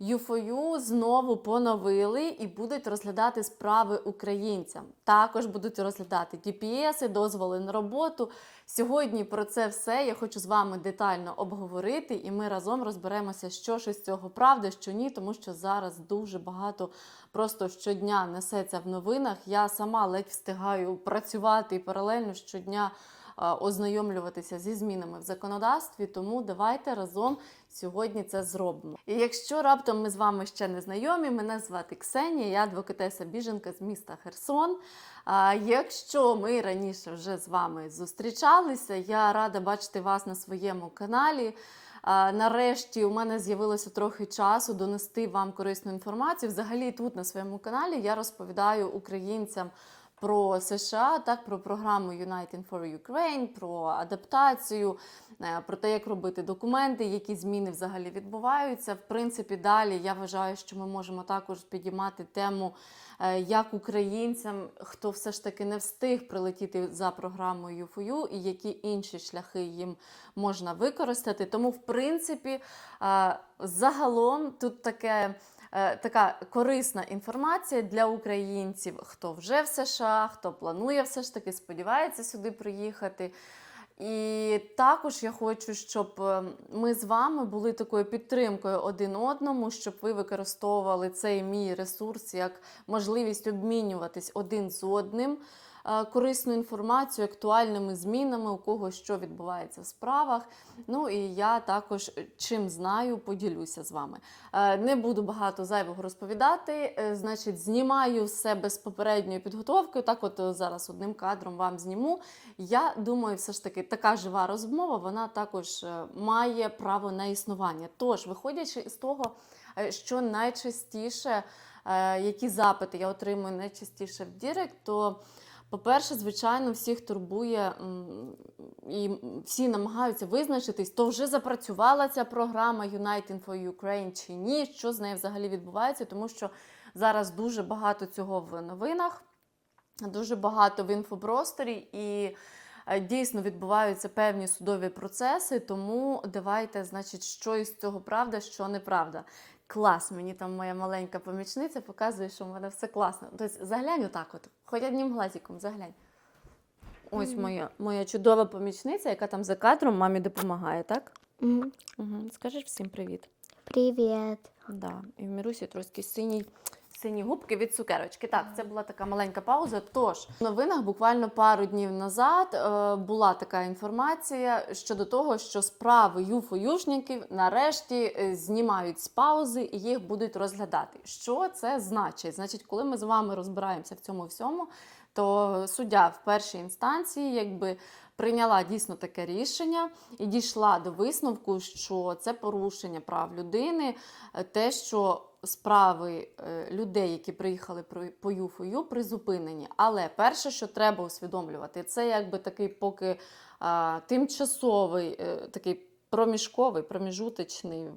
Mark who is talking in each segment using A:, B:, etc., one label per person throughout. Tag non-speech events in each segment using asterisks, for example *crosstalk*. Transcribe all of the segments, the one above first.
A: ЮФОЮ знову поновили і будуть розглядати справи українцям. Також будуть розглядати ДПСи, дозволи на роботу. Сьогодні про це все я хочу з вами детально обговорити, і ми разом розберемося, що ж із цього правда, що ні, тому що зараз дуже багато просто щодня несеться в новинах. Я сама ледь встигаю працювати і паралельно щодня ознайомлюватися зі змінами в законодавстві. Тому давайте разом сьогодні це зробимо. І якщо раптом ми з вами ще не знайомі, мене звати Ксенія, я адвокатеса біженка з міста Херсон. Якщо ми раніше вже з вами зустрічалися, я рада бачити вас на своєму каналі. Нарешті у мене з'явилося трохи часу донести вам корисну інформацію. Взагалі, тут на своєму каналі я розповідаю українцям про США, так про програму United for Ukraine, про адаптацію, е, про те, як робити документи, які зміни взагалі відбуваються. В принципі, далі я вважаю, що ми можемо також підіймати тему, е, як українцям, хто все ж таки не встиг прилетіти за програмою ЮФОЮ, і які інші шляхи їм можна використати. Тому, в принципі, е, загалом тут таке. Е, Така корисна інформація для українців, хто вже в США, хто планує все ж таки, сподівається сюди приїхати. І також я хочу, щоб е, ми з вами були такою підтримкою один одному, щоб ви використовували цей мій ресурс як можливість обмінюватись один з одним е, корисною інформацією, актуальними змінами, у кого що відбувається в справах. Ну і я також е, чим знаю, поділюся з вами. Е, Не буду багато зайвого розповідати. Значить, знімаю все без попередньої підготовки. Так, от зараз одним кадром вам зніму. Я думаю, все ж таки така жива розмова, вона також має право на існування. Тож, виходячи з того, що найчастіше, які запити я отримую найчастіше в Дірект, то по-перше, звичайно, всіх турбує і всі намагаються визначитись, то вже запрацювала ця програма United for Ukraine чи ні, що з нею взагалі відбувається, тому що зараз дуже багато цього в новинах, дуже багато в інфопросторі і. е, Дійсно відбуваються певні судові процеси, тому давайте, значить, що із цього правда, що неправда. Клас, мені там моя маленька помічниця показує, що в мене все класно. Тобто заглянь отак, от, хоч одним глазиком, заглянь. Ось моя, моя чудова помічниця, яка там за кадром мамі допомагає, так?
B: Мгм.
A: Угу. Скажеш всім привіт.
B: Привіт.
A: Да. І в Мірусі трошки синій. Сині губки від цукерочки. Так, це була така маленька пауза. Тож в новинах буквально пару днів назад е, була така інформація щодо того, що справи юфоюшників нарешті е, знімають з паузи і їх будуть розглядати. Що це значить? Значить, коли ми з вами розбираємося в цьому всьому, то суддя в першій інстанції якби прийняла дійсно таке рішення і дійшла до висновку, що це порушення прав людини, е, те, що справи е, людей, які приїхали по ЮФОЮ, призупинені. Але перше, що треба усвідомлювати, це якби такий поки а, тимчасовий, е, такий проміжковий, проміжуточний. е,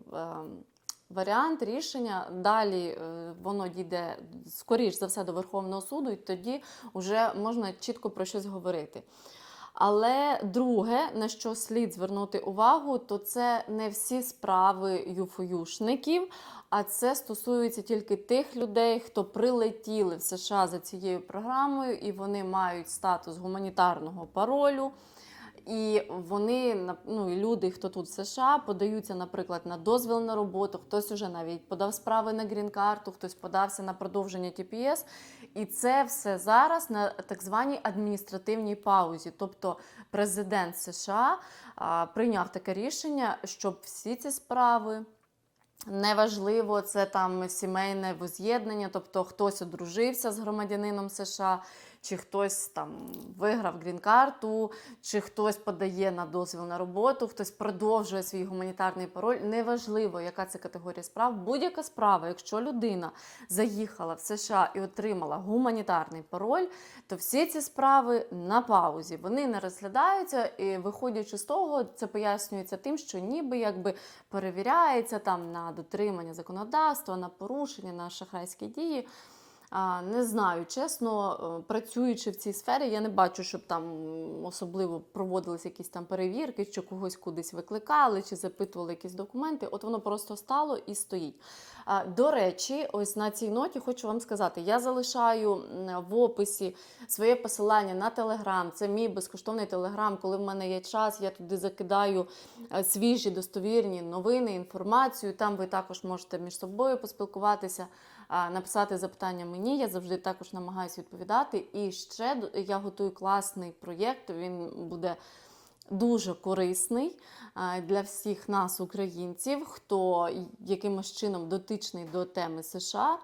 A: Варіант рішення далі е, воно дійде скоріш за все до Верховного суду, і тоді вже можна чітко про щось говорити. Але друге, на що слід звернути увагу, то це не всі справи юфоюшників, а це стосується тільки тих людей, хто прилетіли в США за цією програмою, і вони мають статус гуманітарного паролю. І вони ну, люди, хто тут в США, подаються, наприклад, на дозвіл на роботу. Хтось уже навіть подав справи на грін-карту, хтось подався на продовження TPS. І це все зараз на так званій адміністративній паузі. Тобто президент США а, прийняв таке рішення, щоб всі ці справи. Неважливо, це там сімейне воз'єднання, тобто хтось одружився з громадянином США, чи хтось там виграв грін-карту, чи хтось подає на дозвіл на роботу, хтось продовжує свій гуманітарний пароль. Неважливо, яка це категорія справ. Будь-яка справа, якщо людина заїхала в США і отримала гуманітарний пароль, то всі ці справи на паузі. Вони не розглядаються, і виходячи з того, це пояснюється тим, що ніби якби перевіряється там на дотримання законодавства, на порушення, на шахрайські дії. Не знаю, чесно, е, працюючи в цій сфері, я не бачу, щоб там особливо проводились якісь там перевірки, що когось кудись викликали чи запитували якісь документи. От воно просто стало і стоїть. До речі, ось на цій ноті хочу вам сказати: я залишаю в описі своє посилання на телеграм. Це мій безкоштовний телеграм. Коли в мене є час, я туди закидаю е, свіжі достовірні новини, інформацію. Там ви також можете між собою поспілкуватися, написати запитання мені. Я завжди також намагаюся відповідати. І ще я готую класний проєкт. Він буде дуже корисний для всіх нас, українців, хто якимось чином дотичний до теми США.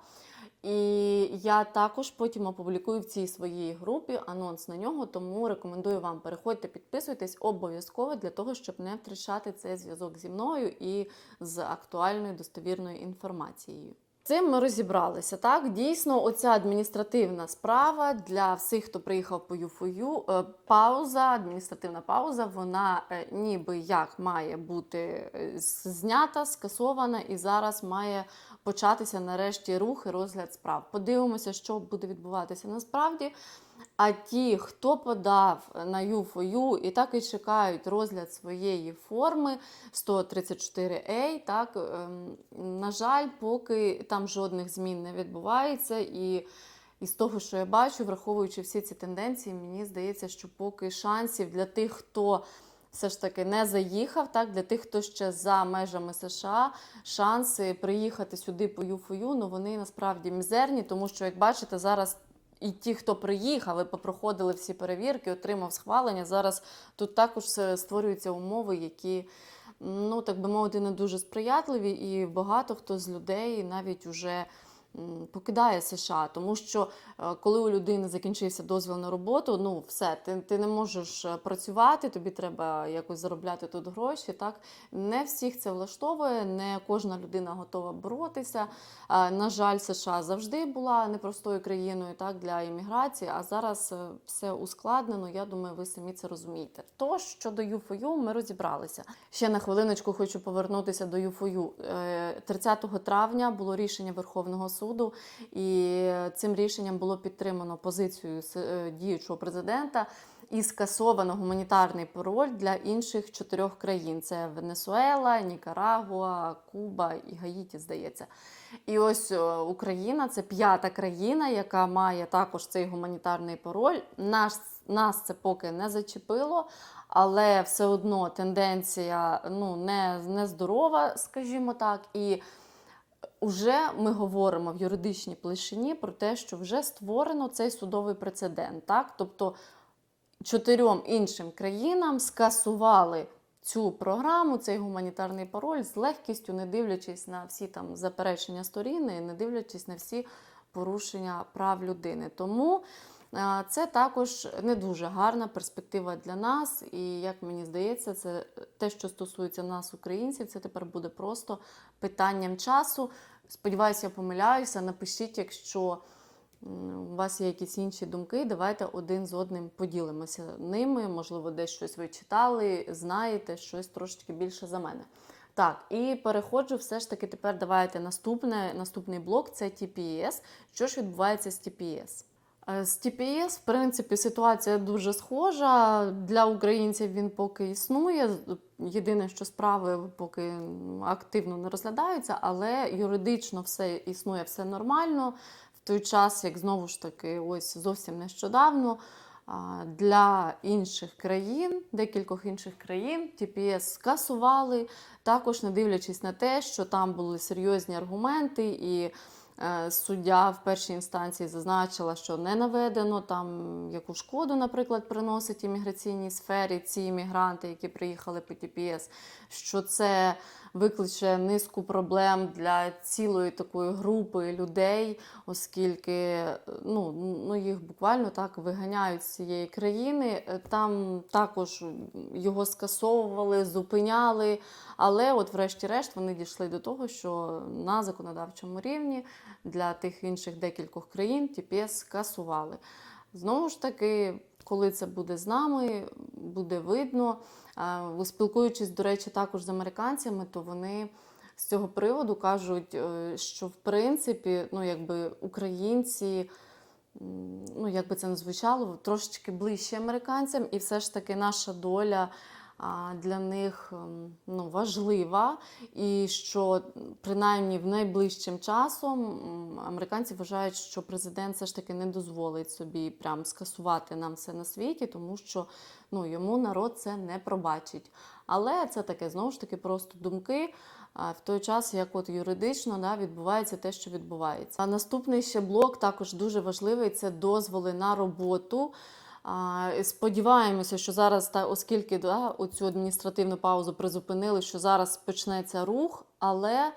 A: І я також потім опублікую в цій своїй групі анонс на нього, тому рекомендую вам переходьте, підписуйтесь обов'язково для того, щоб не втрачати цей зв'язок зі мною і з актуальною достовірною інформацією. Цим ми розібралися. Так, дійсно, оця адміністративна справа для всіх, хто приїхав по ЮФОЮ, е, пауза, адміністративна пауза, вона е, ніби як має бути е, знята, скасована, і зараз має початися нарешті рух і розгляд справ. Подивимося, що буде відбуватися насправді. А ті, хто подав на ЮФОЮ і так і чекають розгляд своєї форми 134А, так, ем, на жаль, поки там жодних змін не відбувається. І, і з того, що я бачу, враховуючи всі ці тенденції, мені здається, що поки шансів для тих, хто все ж таки не заїхав, так, для тих, хто ще за межами США, шанси приїхати сюди по ЮФОЮ, ну вони насправді мізерні, тому що, як бачите, зараз і ті, хто приїхав і попроходили всі перевірки, отримав схвалення. Зараз тут також створюються умови, які, ну так би мовити, не дуже сприятливі, і багато хто з людей навіть уже покидає США, тому що е, коли у людини закінчився дозвіл на роботу, ну все, ти, ти не можеш е, працювати, тобі треба якось заробляти тут гроші. Так не всіх це влаштовує, не кожна людина готова боротися. Е, На жаль, США завжди була непростою країною так для імміграції, а зараз все ускладнено. Я думаю, ви самі це розумієте. Тож щодо ЮФОЮ, ми розібралися. Ще на хвилиночку хочу повернутися до. Е, 30 травня було рішення Верховного суду, і цим рішенням було підтримано позицію е, діючого президента. І скасовано гуманітарний пароль для інших чотирьох країн: це Венесуела, Нікарагуа, Куба і Гаїті, здається. І ось е, Україна це п'ята країна, яка має також цей гуманітарний пароль. Нас, нас це поки не зачепило, але все одно тенденція ну, не, не здорова, скажімо так. І Уже ми говоримо в юридичній площині про те, що вже створено цей судовий прецедент. Так? Тобто чотирьом іншим країнам скасували цю програму, цей гуманітарний пароль з легкістю, не дивлячись на всі там заперечення сторін, і не дивлячись на всі порушення прав людини. Тому це також не дуже гарна перспектива для нас. І як мені здається, це те, що стосується нас, українців, це тепер буде просто питанням часу. Сподіваюся, я помиляюся. Напишіть, якщо у вас є якісь інші думки, давайте один з одним поділимося ними. Можливо, десь щось ви читали, знаєте, щось трошечки більше за мене. Так, і переходжу все ж таки тепер давайте наступне, наступний блок це TPS. Що ж відбувається з TPS? Е, З TPS, в принципі, ситуація дуже схожа. Для українців він поки існує. Єдине, що справи поки активно не розглядаються, але юридично все існує, все нормально. В той час, як знову ж таки, ось зовсім нещодавно. Для інших країн, декількох інших країн, TPS скасували, також не дивлячись на те, що там були серйозні аргументи, і е, суддя в першій інстанції зазначила, що не наведено там яку шкоду, наприклад, приносить імміграційній сфері ці іммігранти, які приїхали по ТІПІС. що це викличе низку проблем для цілої такої групи людей, оскільки ну, ну їх буквально так виганяють з цієї країни. Е, Там також його скасовували, зупиняли. Але, от, врешті-решт, вони дійшли до того, що на законодавчому рівні для тих інших декількох країн TPS скасували. Знову ж таки, коли це буде з нами, буде видно. Спілкуючись, до речі, також з американцями, то вони з цього приводу кажуть, е, що в принципі, ну якби українці. Ну, як би це не звучало, трошечки ближче американцям, і все ж таки наша доля для них ем, ну, важлива, і що принаймні в найближчим часом американці вважають, що президент все ж таки не дозволить собі прям скасувати нам все на світі, тому що ну, йому народ це не пробачить. Але це таке знову ж таки просто думки. В той час, як от юридично да, відбувається те, що відбувається. А наступний ще блок також дуже важливий це дозволи на роботу. Сподіваємося, що зараз, та оскільки да, оцю адміністративну паузу призупинили, що зараз почнеться рух, але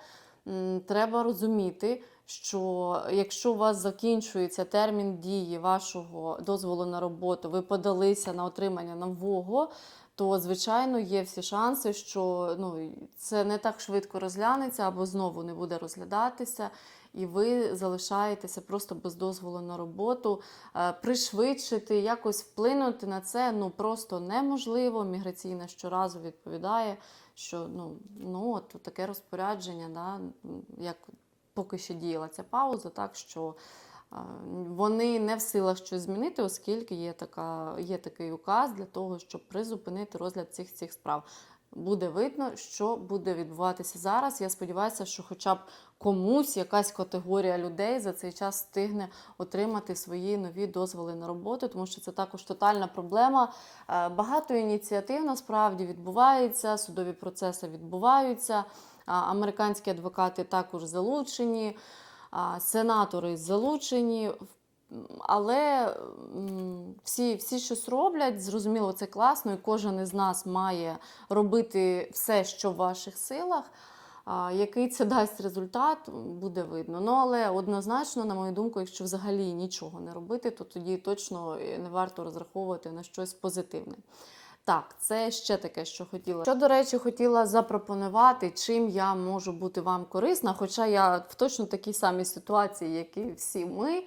A: м, треба розуміти, що якщо у вас закінчується термін дії вашого дозволу на роботу, ви подалися на отримання нового, то звичайно є всі шанси, що ну, це не так швидко розглянеться або знову не буде розглядатися. І ви залишаєтеся просто без дозволу на роботу. Е, Пришвидшити, якось вплинути на це ну просто неможливо. Міграційна щоразу відповідає, що ну, ну от таке розпорядження, да, як поки що діяла ця пауза, так що е, вони не в силах щось змінити, оскільки є, така, є такий указ для того, щоб призупинити розгляд цих цих справ. Буде видно, що буде відбуватися зараз. Я сподіваюся, що хоча б комусь якась категорія людей за цей час встигне отримати свої нові дозволи на роботу, тому що це також тотальна проблема. Е, Багато ініціатив насправді відбувається, судові процеси відбуваються. Американські адвокати також залучені, сенатори залучені. Але всі, всі щось роблять, зрозуміло, це класно, і кожен із нас має робити все, що в ваших силах. Який це дасть результат, буде видно. Ну, але однозначно, на мою думку, якщо взагалі нічого не робити, то тоді точно не варто розраховувати на щось позитивне. Так, це ще таке, що хотіла. Що, до речі, хотіла запропонувати, чим я можу бути вам корисна, хоча я в точно такій самій ситуації, як і всі ми.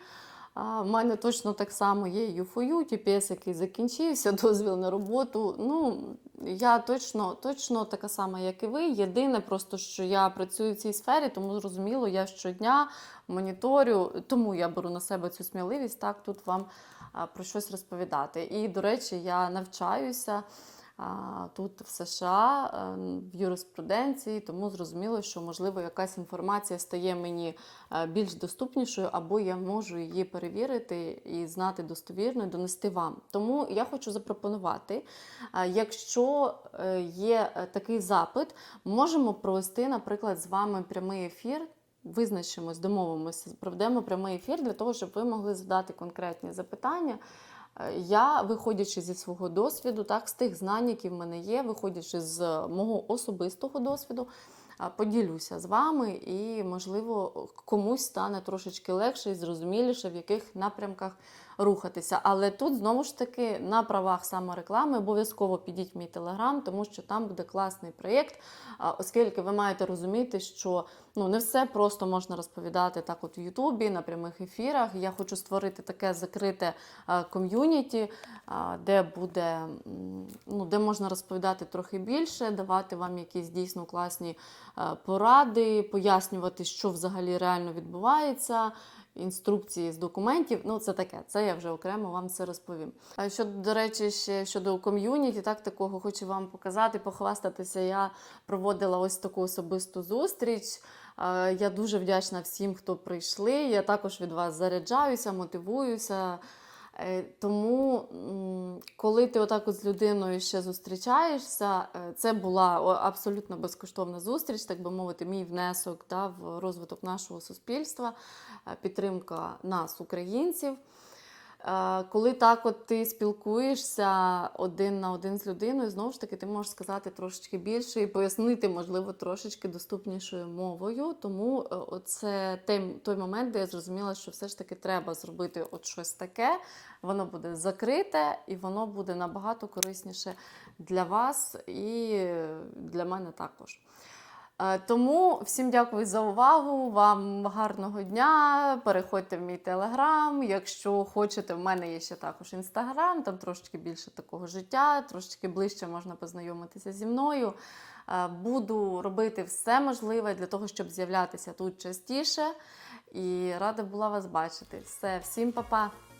A: А, в мене точно так само є ЮФОЮ, TPS, який закінчився, *laughs* дозвіл на роботу. Ну, я точно, точно така сама, як і ви. Єдине, просто що я працюю в цій сфері, тому зрозуміло, я щодня моніторю, тому я беру на себе цю сміливість так тут вам про щось розповідати. І, до речі, я навчаюся. Тут в США е, в юриспруденції, тому зрозуміло, що можливо якась інформація стає мені е, більш доступнішою, або я можу її перевірити і знати достовірно і донести вам. Тому я хочу запропонувати, е, якщо е, є такий запит, можемо провести, наприклад, з вами прямий ефір. Визначимось, домовимося, проведемо прямий ефір для того, щоб ви могли задати конкретні запитання. Я, виходячи зі свого досвіду, так, з тих знань, які в мене є, виходячи з мого особистого досвіду, поділюся з вами, і, можливо, комусь стане трошечки легше і зрозуміліше, в яких напрямках рухатися. Але тут знову ж таки на правах самореклами обов'язково підіть в мій телеграм, тому що там буде класний проєкт, оскільки ви маєте розуміти, що ну не все просто можна розповідати так, от в Ютубі на прямих ефірах. Я хочу створити таке закрите ком'юніті, де буде ну, де можна розповідати трохи більше, давати вам якісь дійсно класні поради, пояснювати, що взагалі реально відбувається. Інструкції з документів, ну це таке, це я вже окремо вам це розповім. А що, до речі, ще щодо ком'юніті, так такого хочу вам показати, похвастатися. Я проводила ось таку особисту зустріч. Я дуже вдячна всім, хто прийшли. Я також від вас заряджаюся, мотивуюся. Е, Тому, коли ти отак от з людиною ще зустрічаєшся, е, це була абсолютно безкоштовна зустріч, так би мовити, мій внесок та, в розвиток нашого суспільства, е, підтримка нас, українців. Коли так от ти спілкуєшся один на один з людиною, знову ж таки, ти можеш сказати трошечки більше і пояснити, можливо, трошечки доступнішою мовою. Тому е, це той момент, де я зрозуміла, що все ж таки треба зробити от щось таке. Воно буде закрите і воно буде набагато корисніше для вас і для мене також. Е, Тому всім дякую за увагу. Вам гарного дня. Переходьте в мій телеграм. Якщо хочете, в мене є ще також інстаграм, там трошечки більше такого життя, трошечки ближче можна познайомитися зі мною. Е, Буду робити все можливе для того, щоб з'являтися тут частіше. І рада була вас бачити. Все, всім па-па!